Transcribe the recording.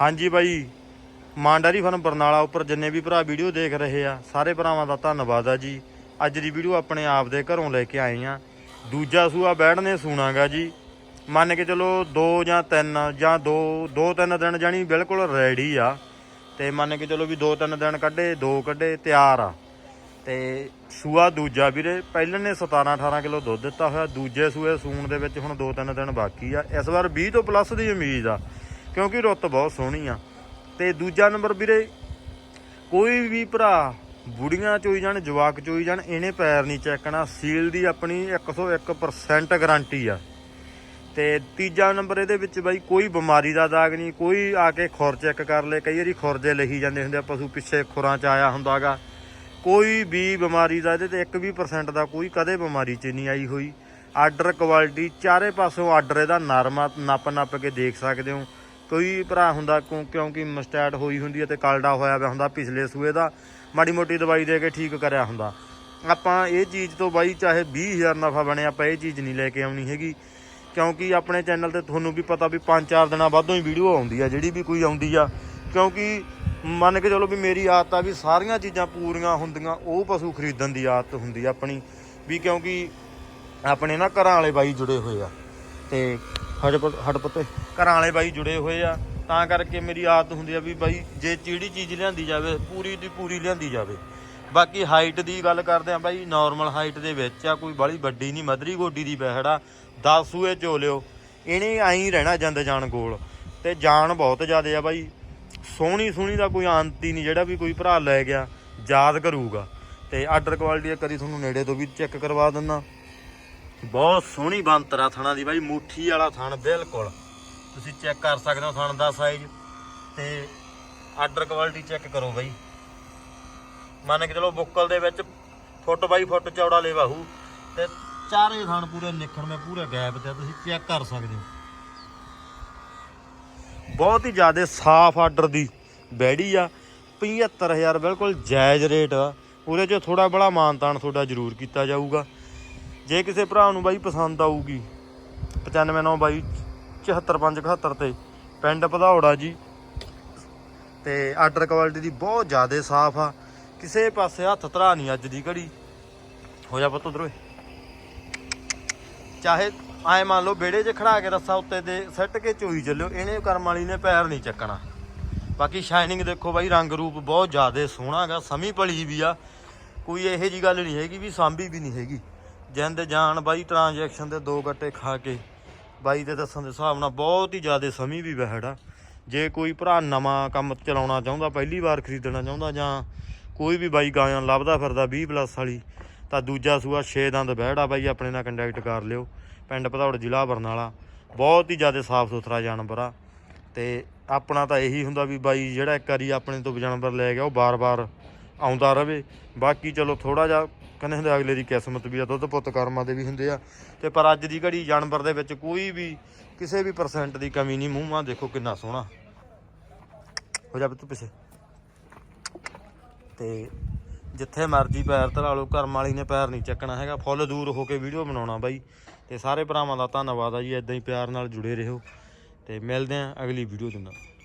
ਹਾਂਜੀ ਬਾਈ। ਮਾਂਡਾਰੀ ਫਰਮ ਬਰਨਾਲਾ ਉੱਪਰ ਜਿੰਨੇ ਵੀ ਭਰਾ ਵੀਡੀਓ ਦੇਖ ਰਹੇ ਆ, ਸਾਰੇ ਭਰਾਵਾਂ ਦਾ ਧੰਨਵਾਦ ਆ ਜੀ। ਅੱਜ ਦੀ ਵੀਡੀਓ ਆਪਣੇ ਆਪ ਦੇ ਘਰੋਂ ਲੈ ਕੇ ਆਏ ਆ। ਦੂਜਾ ਸੂਆ ਬੈਠਨੇ ਸੁਣਾਗਾ ਜੀ। ਮੰਨ ਕੇ ਚਲੋ 2 ਜਾਂ 3 ਜਾਂ 2 2 3 ਦਿਨ ਜਾਣੀ ਬਿਲਕੁਲ ਰੈਡੀ ਆ। ਤੇ ਮੰਨ ਕੇ ਚਲੋ ਵੀ 2 3 ਦਿਨ ਕੱਢੇ 2 ਕੱਢੇ, ਤਿਆਰ ਆ। ਤੇ ਸੂਆ ਦੂਜਾ ਵੀਰੇ, ਪਹਿਲੇ ਨੇ 17 18 ਕਿਲੋ ਦੁੱਧ ਦਿੱਤਾ ਹੋਇਆ, ਦੂਜੇ ਸੂਏ ਸੂਣ ਦੇ ਵਿੱਚ ਹੁਣ 2-3 ਦਿਨ ਬਾਕੀ ਆ। ਇਸ ਵਾਰ 20 ਤੋਂ ਪਲੱਸ ਦੀ ਉਮੀਦ ਆ। ਕਿਉਂਕਿ ਰੁੱਤ ਬਹੁਤ ਸੋਹਣੀ ਆ। ਤੇ ਦੂਜਾ ਨੰਬਰ ਵੀਰੇ, ਕੋਈ ਵੀ ਭਰਾ ਬੁੜੀਆਂ ਚੋਈ ਜਾਣ, ਜਵਾਕ ਚੋਈ ਜਾਣ, ਇਹਨੇ ਪੈਰ ਨਹੀਂ ਚੱਕਣਾ। ਸੀਲ ਦੀ ਆਪਣੀ 101% ਗਾਰੰਟੀ ਆ। ਤੇ ਤੀਜਾ ਨੰਬਰ ਇਹਦੇ ਵਿੱਚ ਬਾਈ, ਕੋਈ ਬਿਮਾਰੀ ਦਾ ਦਾਗ ਨਹੀਂ। ਕੋਈ ਆ ਕੇ ਖੁਰ ਚੈੱਕ ਕਰ ਲੇ। ਕਈ ਵਾਰੀ ਖੁਰਜੇ ਲਹੀ ਜਾਂਦੇ ਹੁੰਦੇ ਆ, ਪਸ਼ੂ ਪਿੱਛੇ ਖੁਰਾਂ ਚ ਆਇਆ ਹੁੰਦਾਗਾ। ਕੋਈ ਵੀ ਬਿਮਾਰੀ ਦਾ ਇਹਦੇ ਤੇ 1% ਦਾ ਕੋਈ ਕਦੇ ਬਿਮਾਰੀ ਚ ਨਹੀਂ ਆਈ ਹੋਈ। ਆਰਡਰ ਕੁਆਲਿਟੀ ਚਾਰੇ ਪਾਸੋਂ ਆਰਡਰ ਇਹਦਾ ਨਰਮਾ ਨੱਪ ਨੱਪ ਕੇ ਦੇਖ ਸਕਦੇ ਹੋ। ਕੋਈ ਭਰਾ ਹੁੰਦਾ ਕਿਉਂ- ਕਿਉਂਕਿ ਮਸਟੈਟ ਹੋਈ ਹੁੰਦੀ ਹੈ ਤੇ ਕਲਡਾ ਹੋਇਆ ਪਿਆ ਹੁੰਦਾ ਪਿਛਲੇ ਸੂਏ ਦਾ, ਮਾੜੀ ਮੋਟੀ ਦਵਾਈ ਦੇ ਕੇ ਠੀਕ ਕਰਿਆ ਹੁੰਦਾ। ਆਪਾਂ ਇਹ ਚੀਜ਼ ਤੋਂ ਬਾਈ ਚਾਹੇ 20000 ਨਫਾ ਬਣੇ ਆਪਾਂ ਇਹ ਚੀਜ਼ ਨਹੀਂ ਲੈ ਕੇ ਆਉਣੀ ਹੈਗੀ। ਕਿਉਂਕਿ ਆਪਣੇ ਚੈਨਲ ਤੇ ਤੁਹਾਨੂੰ ਵੀ ਪਤਾ ਵੀ 5-4 ਦਿਨਾਂ ਬਾਅਦੋਂ ਹੀ ਵੀਡੀਓ ਆਉਂਦੀ ਆ, ਜਿਹੜੀ ਵੀ ਕੋਈ ਆਉਂਦੀ ਆ। ਕਿਉਂਕਿ ਮੰਨ ਕੇ ਚਲੋ ਵੀ ਮੇਰੀ ਆਦਤ ਆ ਵੀ ਸਾਰੀਆਂ ਚੀਜ਼ਾਂ ਪੂਰੀਆਂ ਹੁੰਦੀਆਂ, ਉਹ ਪਸ਼ੂ ਖਰੀਦਣ ਦੀ ਆਦਤ ਹੁੰਦੀ ਆ ਆਪਣੀ। ਵੀ ਕਿਉਂਕਿ ਆਪਣੇ ਨਾ ਘਰਾਂ ਵਾਲੇ ਬਾਈ ਜੁੜੇ ਹੋਏ ਆ, ਤੇ ਹੜਪ ਪੱਤੇ ਘਰਾਂ ਵਾਲੇ ਬਾਈ ਜੁੜੇ ਹੋਏ ਆ, ਤਾਂ ਕਰਕੇ ਮੇਰੀ ਆਦਤ ਹੁੰਦੀ ਆ ਵੀ ਬਾਈ ਜੇ ਜਿਹੜੀ ਚੀਜ਼ ਲਿਆਂਦੀ ਜਾਵੇ, ਪੂਰੀ ਦੀ ਪੂਰੀ ਲਿਆਂਦੀ ਜਾਵੇ। ਬਾਕੀ ਹਾਈਟ ਦੀ ਗੱਲ ਕਰਦੇ ਆ ਬਾਈ ਨਾਰਮਲ ਹਾਈਟ ਦੇ ਵਿੱਚ ਆ, ਕੋਈ ਬੜੀ ਵੱਡੀ ਨਹੀਂ, ਮਧਰੀ ਗੋਡੀ ਦੀ ਬਹਿੜਾ 10 ਸੂਏ ਚੋ ਲਿਓ ਇਹਨੇ ਐਂ ਰਹਿਣਾ ਜਾਂਦੇ ਜਾਣ ਗੋਲ ਤੇ ਜਾਨ ਬਹੁਤ ਜ਼ਿਆਦਾ ਆ ਬਾਈ। ਸੋਹਣੀ ਸੋਹਣੀ ਦਾ ਕੋਈ ਅੰਤ ਨਹੀਂ, ਜਿਹੜਾ ਵੀ ਕੋਈ ਭਰਾ ਲੈ ਗਿਆ, ਯਾਦ ਕਰੂਗਾ। ਤੇ ਆਰਡਰ ਕੁਆਲਿਟੀ ਕਦੀ ਤੁਹਾਨੂੰ ਨੇੜੇ ਤੋਂ ਵੀ ਚੈੱਕ ਕਰਵਾ ਦਿੰਦਾ। ਬਹੁਤ ਸੋਹਣੀ ਬੰਤਰਾ ਥਣਾ ਦੀ ਬਾਈ, ਮੁੱਠੀ ਵਾਲਾ ਥਣ, ਬਿਲਕੁਲ। ਤੁਸੀਂ ਚੈੱਕ ਕਰ ਸਕਦੇ ਹੋ ਥਣ ਦਾ ਸਾਈਜ਼ ਤੇ ਆਰਡਰ ਕੁਆਲਿਟੀ ਚੈੱਕ ਕਰੋ ਬਾਈ। ਮੰਨ ਕੇ ਚਲੋ ਬੁੱਕਲ ਦੇ ਵਿੱਚ ਫੁੱਟ ਬਾਈ ਫੁੱਟ ਚੌੜਾ ਲੇਵਾਹੂ ਤੇ ਚਾਰੇ ਥਣ ਪੂਰੇ ਨਿਖਣ ਪੂਰੇ ਗੈਪ ਤੇ ਤੁਸੀਂ ਚੈੱਕ ਕਰ ਸਕਦੇ ਹੋ। ਬਹੁਤ ਹੀ ਜ਼ਿਆਦਾ ਸਾਫ਼ ਆਰਡਰ ਦੀ ਬੈੜੀ ਆ। 75000 ਬਿਲਕੁਲ ਜਾਇਜ਼ ਰੇਟ ਆ। ਉਹਦੇ 'ਚ ਥੋੜਾ ਬੜਾ ਮਾਨਤਾਨ ਤੁਹਾਡਾ ਜ਼ਰੂਰ ਕੀਤਾ ਜਾਊਗਾ। ਜੇ ਕਿਸੇ ਭਰਾ ਨੂੰ ਬਾਈ ਪਸੰਦ ਆਊਗੀ 959 ਬਾਈ 74571 ਤੇ, ਪਿੰਡ ਭਦੌੜਾ ਜੀ, ਤੇ ਆਰਡਰ ਕੁਆਲਿਟੀ ਦੀ ਬਹੁਤ ਜ਼ਿਆਦਾ ਸਾਫ਼ ਆ, ਕਿਸੇ ਪਾਸੇ ਹੱਥ ਧਰਾ ਨਹੀਂ ਅੱਜ ਦੀ ਘੜੀ। ਹੋ ਜਾ ਪੁੱਤ ਉਧਰੋਂ ਚਾਹੇ ਐ ਮੰਨ ਲਓ ਬੇੜੇ 'ਚ ਖੜਾ ਕੇ ਰੱਸਾ ਉੱਤੇ ਦੇ ਸੱਟ ਕੇ ਚੋਈ ਚੱਲਿਓ, ਇਹਨੇ ਕਰਮ ਵਾਲੀ ਨੇ ਪੈਰ ਨਹੀਂ ਚੱਕਣਾ। ਬਾਕੀ ਸ਼ਾਈਨਿੰਗ ਦੇਖੋ ਬਾਈ, ਰੰਗ ਰੂਪ ਬਹੁਤ ਜ਼ਿਆਦਾ ਸੋਹਣਾ ਹੈਗਾ, ਸਮੀ ਪਲੀ ਵੀ ਆ। ਕੋਈ ਇਹੋ ਜੀ ਗੱਲ ਨਹੀਂ ਹੈਗੀ ਵੀ, ਸਾਂਭੀ ਵੀ ਨਹੀਂ ਹੈਗੀ। ਜਿੰਦ ਜਾਨ ਬਾਈ ਟ੍ਰਾਂਜੈਕਸ਼ਨ ਦੇ ਦੋ ਗੱਟੇ ਖਾ ਕੇ ਬਾਈ ਦੇ ਦੱਸਣ ਦੇ ਹਿਸਾਬ ਨਾਲ ਬਹੁਤ ਹੀ ਜ਼ਿਆਦਾ ਸਮੀ ਵੀ ਬਹਿੜਾ ਜੇ ਕੋਈ ਭਰਾ ਨਵਾਂ ਕੰਮ ਚਲਾਉਣਾ ਚਾਹੁੰਦਾ, ਪਹਿਲੀ ਵਾਰ ਖਰੀਦਣਾ ਚਾਹੁੰਦਾ ਜਾਂ ਕੋਈ ਵੀ ਬਾਈ ਗਾਇਆਂ ਲੱਭਦਾ ਫਿਰਦਾ 20 ਪਲੱਸ ਵਾਲੀ, ਤਾਂ ਦੂਜਾ ਸੂਆ 6 ਦੰਦ ਬਹਿੜਾ ਬਾਈ, ਆਪਣੇ ਨਾਲ ਕੰਟੈਕਟ ਕਰ ਲਿਓ। ਪਿੰਡ ਭਦੌੜ ਜ਼ਿਲ੍ਹਾ ਬਰਨਾਲਾ, ਬਹੁਤ ਹੀ ਜ਼ਿਆਦਾ ਸਾਫ਼ ਸੁਥਰਾ ਜਾਨਵਰ ਆ। ਤੇ ਆਪਣਾ ਤਾਂ ਇਹੀ ਹੁੰਦਾ ਵੀ ਬਾਈ ਜਿਹੜਾ ਇੱਕ ਵਾਰੀ ਆਪਣੇ ਤੋਂ ਜਾਨਵਰ ਲੈ ਗਿਆ, ਉਹ ਬਾਰ-ਬਾਰ ਆਉਂਦਾ ਰਵੇ। ਬਾਕੀ ਚਲੋ ਥੋੜਾ ਜਿਹਾ ਕਹਿੰਦੇ ਹੁੰਦੇ ਅਗਲੇ ਦੀ ਕਿਸਮਤ ਵੀ ਆ, ਦੁੱਧ ਪੁੱਤ ਕਰਮਾਂ ਦੇ ਵੀ ਹੁੰਦੇ ਆ। ਤੇ ਪਰ ਅੱਜ ਦੀ ਘੜੀ ਜਾਨਵਰ ਦੇ ਵਿੱਚ ਕੋਈ ਵੀ, ਕਿਸੇ ਵੀ ਪਰਸੈਂਟ ਦੀ ਕਮੀ ਨਹੀਂ, ਮੂੰਹ ਮਾਂ ਦੇਖੋ ਕਿੰਨਾ ਸੋਹਣਾ। ਹੋ ਜਾ ਤੂੰ ਪਿੱਛੇ। ਤੇ ਜਿੱਥੇ ਮਰਜ਼ੀ ਪੈਰ ਧਰਾ ਲਓ, ਕਰਮ ਵਾਲੀ ਨੇ ਪੈਰ ਨਹੀਂ ਚੱਕਣਾ ਹੈਗਾ। ਫੁੱਲ ਦੂਰ ਹੋ ਕੇ ਵੀਡੀਓ ਬਣਾਉਣਾ ਬਾਈ। ਤੇ ਸਾਰੇ ਭਰਾਵਾਂ ਦਾ ਧੰਨਵਾਦ ਆ ਜੀ ਇਦਾਂ ਹੀ ਪਿਆਰ ਨਾਲ ਜੁੜੇ ਰਹੋ। ਤੇ ਮਿਲਦੇ ਆਂ ਅਗਲੀ ਵੀਡੀਓ ਦੇ ਨਾਲ।